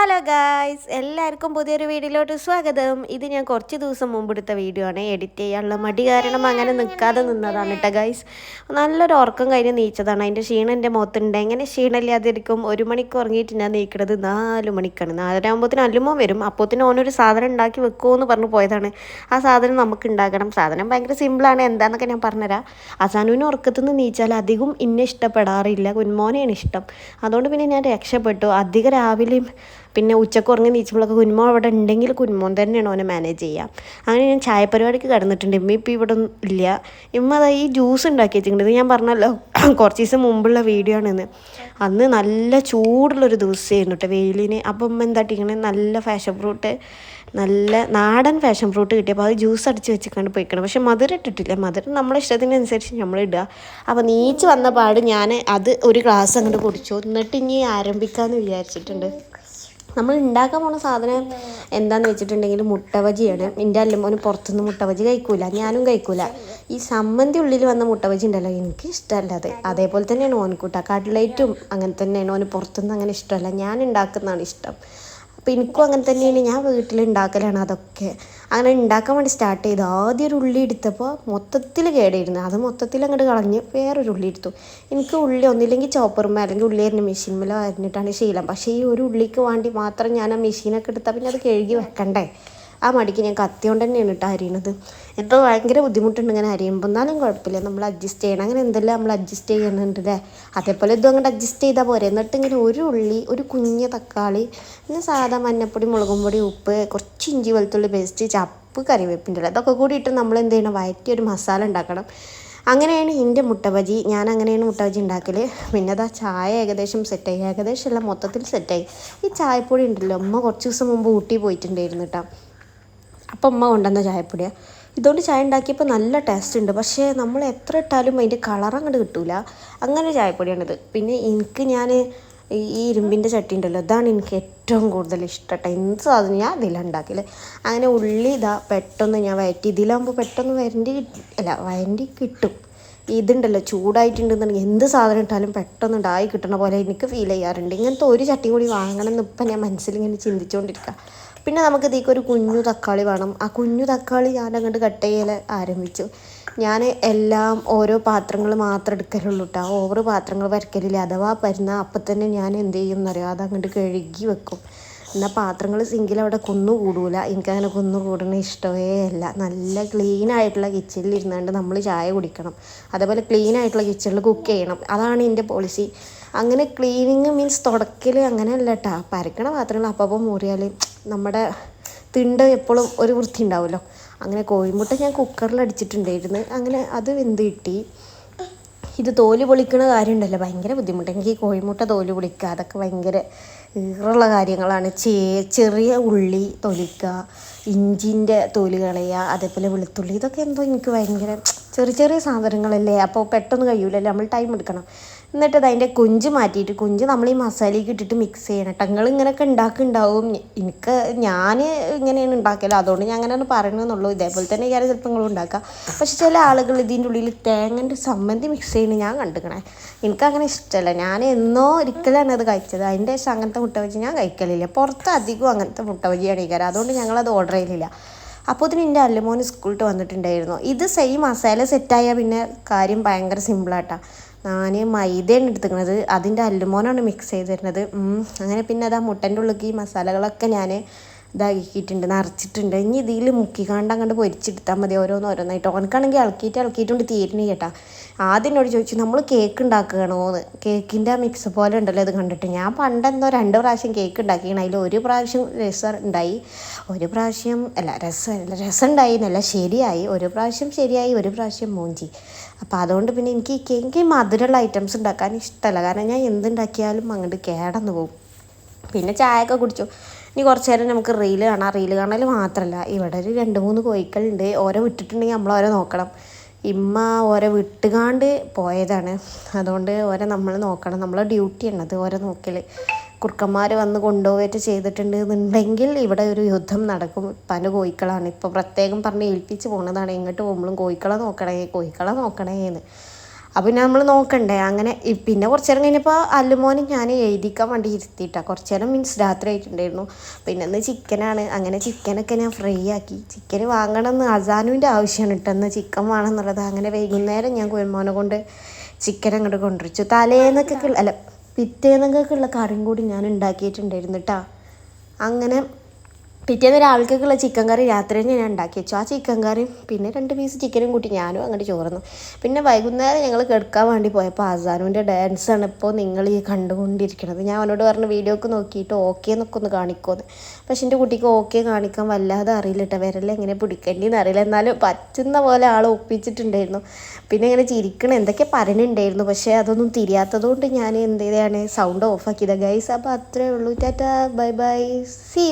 Hello guys എല്ലാവർക്കും പുതിയൊരു വീഡിയോയിലോട്ട് സ്വാഗതം. ഇത് ഞാൻ കുറച്ച് ദിവസം മുമ്പ് എടുത്ത വീഡിയോ ആണ്. എഡിറ്റ് ചെയ്യാനുള്ള മടി കാരണം അങ്ങനെ നിൽക്കാതെ നിന്നതാണ് കേട്ടോ ഗായ്സ്. നല്ലൊരു ഉറക്കം കഴിഞ്ഞ് നീച്ചതാണ്. അതിന്റെ ക്ഷീണം എന്റെ മുഖത്തുണ്ട്. എങ്ങനെ ക്ഷീണമില്ലാതിരിക്കും? ഒരു മണിക്ക് ഉറങ്ങിയിട്ട് ഞാൻ നീക്കണത് നാല് മണിക്കാണ്. നാലര ആകുമ്പോഴത്തേന് അല്ലുമോ വരും. അപ്പോഴത്തേനും ഓനൊരു സാധനം ഉണ്ടാക്കി വെക്കുമോ എന്ന് പറഞ്ഞു പോയതാണ്. ആ സാധനം നമുക്ക് ഉണ്ടാക്കണം. സാധനം ഭയങ്കര സിമ്പിളാണ് എന്താണെന്നൊക്കെ ഞാൻ പറഞ്ഞുതരാം. അസാനുവിന് ഉറക്കത്തുനിന്ന് നീച്ചാൽ അധികം ഇന്നെ ഇഷ്ടപ്പെടാറില്ല. കുന്മോനെയാണ് ഇഷ്ടം. അതുകൊണ്ട് പിന്നെ ഞാൻ രക്ഷപ്പെട്ടു. അധികം രാവിലെയും പിന്നെ ഉച്ചയ്ക്ക് ഉറങ്ങി നീച്ചുമ്പോഴൊക്കെ കുന്മോ അവിടെ ഉണ്ടെങ്കിൽ കുന്മോൻ തന്നെയാണ് ഓനെ മാനേജ് ചെയ്യുക. അങ്ങനെ ഞാൻ ചായ പരിപാടിക്ക് കിടന്നിട്ടുണ്ട്. ഇമ്മ ഇപ്പം ഇവിടെ ഇല്ല. ഇമ്മ അതാ ഈ ജ്യൂസ് ഉണ്ടാക്കി വെച്ചിട്ടുണ്ട്. ഞാൻ പറഞ്ഞല്ലോ കുറച്ച് ദിവസം മുമ്പുള്ള വീഡിയോ ആണെന്ന്. അന്ന് നല്ല ചൂടുള്ളൊരു ദിവസമായിരുന്നു കേട്ടോ വെയിലിന്. അപ്പം ഉമ്മ എന്താ ഇങ്ങനെ നല്ല ഫാഷൻ ഫ്രൂട്ട് നല്ല നാടൻ ഫാഷൻ ഫ്രൂട്ട് കിട്ടിയപ്പോൾ അത് ജ്യൂസ് അടിച്ച് വെച്ചിട്ടാണ് പോയിക്കണം. പക്ഷെ മധുരം ഇട്ടിട്ടില്ല. മധുരം നമ്മളെ ഇഷ്ടത്തിനനുസരിച്ച് നമ്മൾ ഇടുക. അപ്പോൾ നീച്ച് വന്ന പാട് ഞാൻ അത് ഒരു ഗ്ലാസ് അങ്ങോട്ട് കുടിച്ചു എന്നിട്ട് ഇനി ആരംഭിക്കാമെന്ന് വിചാരിച്ചിട്ടുണ്ട്. നമ്മൾ ഉണ്ടാക്കാൻ പോണ സാധനം എന്താന്ന് വെച്ചിട്ടുണ്ടെങ്കിൽ മുട്ട ബജിയാണ് എന്റെ അല്ലുമോന് പുറത്തുനിന്ന് മുട്ട ബജി കഴിക്കൂല. ഞാനും കഴിക്കൂല. ഈ സമ്മന്തി ഉള്ളിൽ വന്ന മുട്ട ബജി ഉണ്ടല്ലോ. എനിക്ക് ഇഷ്ടമല്ല അത്. അതേപോലെ തന്നെയാണ് ഓൻകൂട്ട. കട്ട്ലൈറ്റും അങ്ങനെ തന്നെയാണ് ഓന് പുറത്തുനിന്ന് അങ്ങനെ ഇഷ്ടമല്ല. ഞാൻ ഉണ്ടാക്കുന്നതാണ് ഇഷ്ടം. അപ്പോൾ എനിക്കും അങ്ങനെ തന്നെയാണ്. ഞാൻ വീട്ടിൽ ഉണ്ടാക്കലാണ് അതൊക്കെ. അങ്ങനെ ഉണ്ടാക്കാൻ വേണ്ടി സ്റ്റാർട്ട് ചെയ്തു ആദ്യം ഒരു ഉള്ളി എടുത്തപ്പോൾ മൊത്തത്തിൽ കേടായിരുന്നു. അത് മൊത്തത്തിൽ അങ്ങോട്ട് കളഞ്ഞ് വേറൊരു ഉള്ളി എടുത്തു. എനിക്ക് ഉള്ളി ഒന്നില്ലെങ്കിൽ ചോപ്പറുമ്മ അല്ലെങ്കിൽ ഉള്ളി അരിഞ്ഞ മെഷീൻമേലോ അരിഞ്ഞിട്ടാണ് ശീലം. പക്ഷേ ഈ ഒരു ഉള്ളിക്ക് വേണ്ടി മാത്രം ഞാൻ ആ മെഷീനൊക്കെ എടുത്താൽ പിന്നെ അത് കഴുകി വെക്കണ്ടേ? ആ മടിക്ക് ഞാൻ കത്തി കൊണ്ട് തന്നെയാണ് കേട്ടോ അരിയണത്. എന്തോ ഭയങ്കര ബുദ്ധിമുട്ടുണ്ട് ഇങ്ങനെ അരിയുമ്പോൾ എന്നാലും കുഴപ്പമില്ല. നമ്മൾ അഡ്ജസ്റ്റ് ചെയ്യണം. അങ്ങനെ എന്തെല്ലാം നമ്മൾ അഡ്ജസ്റ്റ് ചെയ്യുന്നുണ്ട് അല്ലേ അതേപോലെ ഇതും അങ്ങോട്ട് അഡ്ജസ്റ്റ് ചെയ്താൽ പോരെ. എന്നിട്ട് ഇങ്ങനെ ഒരു ഉള്ളി ഒരു കുഞ്ഞ തക്കാളി പിന്നെ സാധാ മഞ്ഞപ്പൊടി മുളകും പൊടി ഉപ്പ് കുറച്ച് ഇഞ്ചി വെളുത്തുള്ളി പേസ്റ്റ് ചപ്പ് കറിവേപ്പിന്റെ ഇതൊക്കെ കൂടി ഇട്ട് നമ്മൾ എന്ത് ചെയ്യണം? വയറ്റി ഒരു മസാല ഉണ്ടാക്കണം. അങ്ങനെയാണ് എന്റെ മുട്ട ബജി ഞാൻ അങ്ങനെയാണ് മുട്ട ബജി ഉണ്ടാക്കൽ പിന്നെ അതാ ചായ ഏകദേശം സെറ്റായി ഏകദേശം എല്ലാം മൊത്തത്തിൽ സെറ്റായി ഈ ചായപ്പൊടി ഉണ്ടല്ലോ. അമ്മ കുറച്ച് ദിവസം മുമ്പ് ഊട്ടി പോയിട്ടുണ്ടായിരുന്നു കേട്ടോ അപ്പം അമ്മ കൊണ്ടുവന്ന ചായപ്പൊടിയാണ് ഇതുകൊണ്ട് ചായ ഉണ്ടാക്കിയപ്പോൾ നല്ല ടേസ്റ്റ് ഉണ്ട്. പക്ഷേ നമ്മൾ എത്ര ഇട്ടാലും അതിന്റെ കളർ അങ്ങോട്ട് കിട്ടൂല. അങ്ങനെ ചായപ്പൊടിയാണിത്. പിന്നെ എനിക്ക് ഞാൻ ഈ ഇരുമ്പിന്റെ ചട്ടി ഉണ്ടല്ലോ അതാണ് എനിക്ക് ഏറ്റവും കൂടുതൽ ഇഷ്ടപ്പെട്ട എന്ത് സാധനം ഞാൻ ഇതിലാണ് ഉണ്ടാക്കൽ അങ്ങനെ ഉള്ളി ഇതാ പെട്ടെന്ന് ഞാൻ വയറ്റി ഇതിലാകുമ്പോൾ പെട്ടെന്ന് വരണ്ടി അല്ല വരണ്ടി കിട്ടും. ഇതുണ്ടല്ലോ ചൂടായിട്ടുണ്ടെന്നുണ്ടെങ്കിൽ എന്ത് സാധനം ഇട്ടാലും പെട്ടെന്ന് ഉണ്ടായി കിട്ടണ പോലെ എനിക്ക് ഫീൽ ചെയ്യാറുണ്ട്. ഇങ്ങനത്തെ ഒരു ചട്ടി കൂടി വാങ്ങണം എന്ന് ഇപ്പം ഞാൻ മനസ്സിൽ ഇങ്ങനെ ചിന്തിച്ചുകൊണ്ടിരിക്കുക പിന്നെ നമുക്ക് ഇതിലേക്ക് ഒരു കുഞ്ഞു തക്കാളി വേണം. ആ കുഞ്ഞു തക്കാളി ഞാൻ അങ്ങോട്ട് കട്ട് ചെയ്യൽ ആരംഭിച്ചു. ഞാൻ എല്ലാം ഓരോ പാത്രങ്ങൾ മാത്രം എടുക്കലുള്ളൂ കേട്ടോ ഓവർ പാത്രങ്ങൾ വരക്കലില്ല. അഥവാ വരുന്ന അപ്പം തന്നെ ഞാൻ എന്ത് ചെയ്യും എന്നറിയോ? അതങ്ങോട്ട് കഴുകി വെക്കും. എന്നാൽ പാത്രങ്ങൾ സിങ്കിൽ അവിടെ കൊന്നു കൂടൂല. എനിക്കങ്ങനെ കൊന്നു കൂടണ ഇഷ്ടമേ അല്ല. നല്ല ക്ലീൻ ആയിട്ടുള്ള കിച്ചണിൽ ഇരുന്നുകൊണ്ട് നമ്മൾ ചായ കുടിക്കണം. അതേപോലെ ക്ലീൻ ആയിട്ടുള്ള കിച്ചണിൽ കുക്ക് ചെയ്യണം. അതാണ് എന്റെ പോളിസി അങ്ങനെ ക്ലീനിങ് മീൻസ് തുടക്കൽ അങ്ങനെയല്ല കേട്ടോ പരക്കണ പാത്രങ്ങൾ അപ്പം മൂറിയാൽ നമ്മുടെ തിണ്ട് എപ്പോഴും ഒരു വൃത്തി ഉണ്ടാവുമല്ലോ. അങ്ങനെ കോഴിമുട്ട ഞാൻ കുക്കറിൽ അടിച്ചിട്ടുണ്ടായിരുന്നു. അങ്ങനെ അത് വെന്ത് കിട്ടി. ഇത് തോൽ പൊളിക്കണ കാര്യമുണ്ടല്ലോ. ഭയങ്കര ബുദ്ധിമുട്ട്. എനിക്ക് കോഴിമുട്ട തോൽ പൊളിക്കുക അതൊക്കെ ഭയങ്കര ഈറുള്ള കാര്യങ്ങളാണ്. ചേ ചെറിയ ഉള്ളി തൊലിക്കുക ഇഞ്ചിന്റെ തോൽ കളയുക അതേപോലെ വെളുത്തുള്ളി. ഇതൊക്കെ എന്തോ എനിക്ക് ഭയങ്കര ചെറിയ ചെറിയ സാധനങ്ങളല്ലേ? അപ്പോൾ പെട്ടെന്ന് കഴിയൂലല്ലേ? നമ്മൾ ടൈം എടുക്കണം. എന്നിട്ട് അതിന്റെ കുഞ്ച് മാറ്റിയിട്ട് കുഞ്ച് നമ്മൾ ഈ മസാലയ്ക്ക് ഇട്ടിട്ട് മിക്സ് ചെയ്യണം. നിങ്ങൾ ഇങ്ങനെയൊക്കെ ഉണ്ടാക്കുന്നുണ്ടാവും എനിക്ക് ഞാൻ ഇങ്ങനെയാണ് ഉണ്ടാക്കൽ അതുകൊണ്ട് ഞാൻ അങ്ങനെയാണ് പറയണമെന്നുള്ളൂ ഇതേപോലെ തന്നെ ഞാൻ ചിലപ്പോൾ നിങ്ങളും ഉണ്ടാക്കുക പക്ഷെ ചില ആളുകൾ ഇതിന്റെ ഉള്ളിൽ തേങ്ങന്റെ സമ്മന്തി മിക്സ് ചെയ്യുന്നത് ഞാൻ കണ്ടുക്കണേ. എനിക്കങ്ങനെ ഇഷ്ടമല്ല ഞാൻ എന്നോ ഒരിക്കലാണ് അത് കഴിച്ചത്. അതിന്റെ ശേഷം അങ്ങനത്തെ മുട്ട വെച്ച് ഞാൻ കഴിക്കലില്ല. പുറത്ത് അധികം അങ്ങനത്തെ മുട്ട ബജിയാണ് കഴിക്കാറ്. അതുകൊണ്ട് ഞങ്ങളത് ഓർഡർ ചെയ്യലില്ല. അപ്പോൾ ഇതിന് എന്റെ അല്ലുമോന് സ്കൂളിട്ട് വന്നിട്ടുണ്ടായിരുന്നു. ഇത് സെയിം മസാല സെറ്റായാൽ പിന്നെ കാര്യം ഭയങ്കര സിമ്പിളാട്ടാണ് ഞാൻ മൈദയാണ് എടുത്തിരിക്കുന്നത് അതിന്റെ അല്ലുമോനാണ് മിക്സ് ചെയ്ത് തരുന്നത് അങ്ങനെ പിന്നെ അതാ മുട്ടന്റെ ഉള്ളിലേക്ക് ഈ മസാലകളൊക്കെ ഞാൻ ഇതാക്കിയിട്ടുണ്ട് നിറച്ചിട്ടുണ്ട്. ഇനി ഇതിൽ മുക്കിക്കാണ്ട് അങ്ങോട്ട് പൊരിച്ചെടുത്താൽ മതി ഓരോന്ന് ഓരോന്നായിട്ട്. ഓനക്കാണെങ്കിൽ ഇളക്കിയിട്ട് ഇളക്കിയിട്ടുണ്ട് തീരുന്നേ കേട്ടാ. ആദ്യം എന്നോട് ചോദിച്ചു നമ്മൾ കേക്ക് ഉണ്ടാക്കുകയാണോ എന്ന് കേക്കിന്റെ മിക്സ് പോലെ ഉണ്ടല്ലോ ഇത് കണ്ടിട്ട്. ഞാൻ പണ്ടെന്തോ രണ്ട് പ്രാവശ്യം കേക്ക് ഉണ്ടാക്കിയാണ് അതിൽ ഒരു പ്രാവശ്യം രസം ഉണ്ടായി ഒരു പ്രാവശ്യം അല്ല രസം രസം ഉണ്ടായി എന്നല്ല ശരിയായി. ഒരു പ്രാവശ്യം ശരിയായി ഒരു പ്രാവശ്യം മൂഞ്ചി. അപ്പോൾ അതുകൊണ്ട് പിന്നെ എനിക്ക് കേക്ക് മധുരമുള്ള ഐറ്റംസ് ഉണ്ടാക്കാൻ ഇഷ്ടമല്ല കാരണം ഞാൻ എന്തുണ്ടാക്കിയാലും അങ്ങോട്ട് കേടന്ന് പോകും. പിന്നെ ചായയൊക്കെ കുടിച്ചു. ഇനി കുറച്ച് നേരം നമുക്ക് റീൽ കാണാം. റീൽ കാണൽ മാത്രമല്ല ഇവിടെ ഒരു രണ്ട് മൂന്ന് കോയിക്കളുണ്ട് ഓരോ വിട്ടിട്ടുണ്ടെങ്കിൽ നമ്മൾ ഓരോ നോക്കണം. ഇമ്മ ഓരോ വിട്ടുകാണ്ട് പോയതാണ്. അതുകൊണ്ട് ഓരോ നമ്മൾ നോക്കണം. നമ്മളെ ഡ്യൂട്ടിയാണ് അത് ഓരോ നോക്കൽ കുറുക്കന്മാർ വന്ന് കൊണ്ടുപോയിട്ട് ചെയ്തിട്ടുണ്ട് എന്നുണ്ടെങ്കിൽ ഇവിടെ ഒരു യുദ്ധം നടക്കും. പല കോയിക്കളാണ് ഇപ്പോൾ പ്രത്യേകം പറഞ്ഞ് ഏൽപ്പിച്ച് പോണതാണ്. എങ്ങോട്ട് പോകുമ്പോഴും കോയിക്കളെ നോക്കണേ കോയിക്കളെ നോക്കണേ എന്ന് അപ്പോൾ നമ്മൾ നോക്കണ്ടേ അങ്ങനെ പിന്നെ കുറച്ച് നേരം കഴിഞ്ഞപ്പോൾ അല്ലുമോനെ ഞാൻ എഴുതിക്കാൻ വേണ്ടി ഇരുത്തിയിട്ടാണ് കുറച്ച് നേരം മീൻസ് രാത്രി ആയിട്ടുണ്ടായിരുന്നു. പിന്നെ ഇന്ന് ചിക്കനാണ് അങ്ങനെ ചിക്കനൊക്കെ ഞാൻ ഫ്രൈ ആക്കി. ചിക്കൻ വാങ്ങണമെന്ന് അസാനുവിന്റെ ആവശ്യമാണ് ഇട്ടെന്ന് ചിക്കൻ വേണമെന്നുള്ളത് അങ്ങനെ വൈകുന്നേരം ഞാൻ കുഴൽമോനെ കൊണ്ട് ചിക്കൻ അങ്ങോട്ട് കൊണ്ടുവച്ചു. തലേന്നൊക്കെ അല്ല പിറ്റേന്നൊക്കെ ഉള്ള കറിയും കൂടി ഞാൻ ഉണ്ടാക്കിയിട്ടുണ്ടായിരുന്നു കേട്ടോ അങ്ങനെ പിറ്റേന്ന് രാവിലേക്കുള്ള ചിക്കൻ കറി രാത്രി തന്നെ ഞാൻ ഉണ്ടാക്കി വെച്ചു. ആ ചിക്കൻ കറിയും പിന്നെ രണ്ട് പീസ് ചിക്കനും കൂട്ടി ഞാനും അങ്ങോട്ട് ചോർന്നു. പിന്നെ വൈകുന്നേരം ഞങ്ങൾ കിടക്കാൻ വേണ്ടി പോയപ്പോൾ ആസാനുവിന്റെ ഡാൻസാണ് ഇപ്പോൾ നിങ്ങൾ ഈ കണ്ടുകൊണ്ടിരിക്കുന്നത് ഞാൻ അവനോട് പറഞ്ഞ വീഡിയോക്ക് നോക്കിയിട്ട് ഓക്കെ എന്നൊക്കെ ഒന്ന് കാണിക്കുമെന്ന് പക്ഷെ എന്റെ കുട്ടിക്ക് ഓക്കെ കാണിക്കാൻ വല്ലാതെ അറിയില്ല കേട്ടോ വിരൽ എങ്ങനെ പിടിക്കേണ്ടിയെന്ന് അറിയില്ല. എന്നാലും പറ്റുന്ന പോലെ ആൾ ഒപ്പിച്ചിട്ടുണ്ടായിരുന്നു. പിന്നെ ഇങ്ങനെ ചിരിക്കണം. എന്തൊക്കെ പറയുന്നുണ്ടായിരുന്നു പക്ഷേ അതൊന്നും തിരിയാത്തതുകൊണ്ട് ഞാൻ എന്ത് ചെയ്താണ് സൗണ്ട് ഓഫ് ആക്കിയത്. ഗൈസ് അപ്പോൾ അത്രേ ഉള്ളൂ. Tata bye bye C